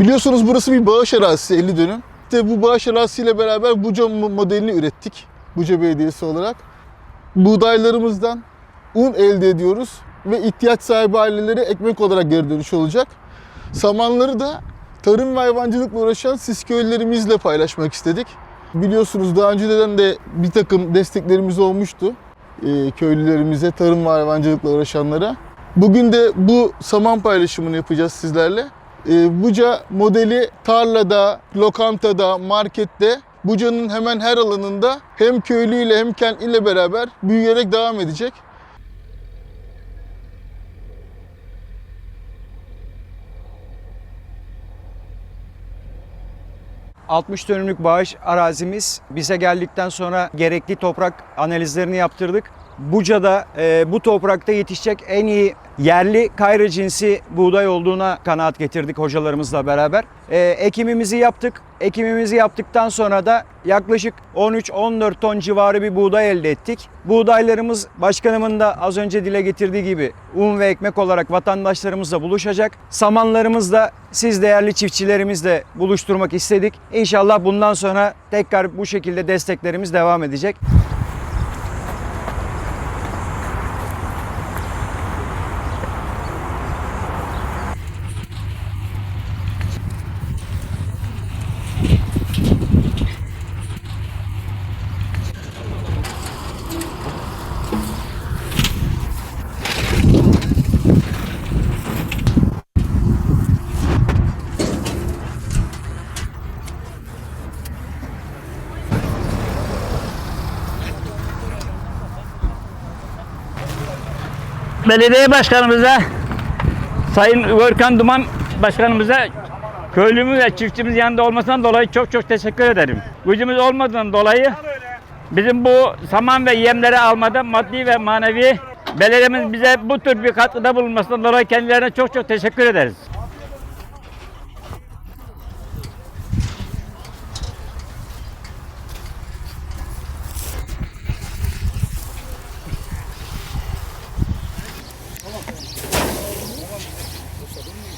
Biliyorsunuz burası bir bağış arazisi 50 dönüm. İşte bu bağış arazisiyle beraber Buca mo- modelini ürettik. Buca Belediyesi olarak. Buğdaylarımızdan un elde ediyoruz ve ihtiyaç sahibi ailelere ekmek olarak geri dönüş olacak. Samanları da tarım ve hayvancılıkla uğraşan siz köylülerimizle paylaşmak istedik. Biliyorsunuz daha önceden de bir takım desteklerimiz olmuştu e, köylülerimize, tarım ve hayvancılıkla uğraşanlara. Bugün de bu saman paylaşımını yapacağız sizlerle. E, Buca modeli tarlada, lokantada, markette Buca'nın hemen her alanında hem köylüyle hem kentliyle beraber büyüyerek devam edecek. Ee, 60 dönümlük bağış arazimiz bize geldikten sonra gerekli toprak analizlerini yaptırdık. Buca'da e, bu toprakta yetişecek en iyi yerli kayra cinsi buğday olduğuna kanaat getirdik hocalarımızla beraber. E, ekimimizi yaptık. Ekimimizi yaptıktan sonra da yaklaşık 13-14 ton civarı bir buğday elde ettik. Buğdaylarımız başkanımın da az önce dile getirdiği gibi un ve ekmek olarak vatandaşlarımızla buluşacak. Samanlarımız da siz değerli çiftçilerimizle buluşturmak istedik. İnşallah bundan sonra tekrar bu şekilde desteklerimiz devam edecek. Belediye başkanımıza, Sayın Görkan Duman başkanımıza köylümüz ve çiftçimiz yanında olmasından dolayı çok çok teşekkür ederim. Gücümüz olmadığından dolayı bizim bu saman ve yemleri almada maddi ve manevi belediyemiz bize bu tür bir katkıda bulunmasından dolayı kendilerine çok çok teşekkür ederiz.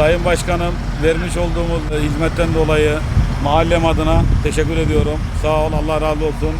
Sayın Başkanım vermiş olduğumuz e, hizmetten dolayı mahallem adına teşekkür ediyorum. Sağ ol Allah razı olsun.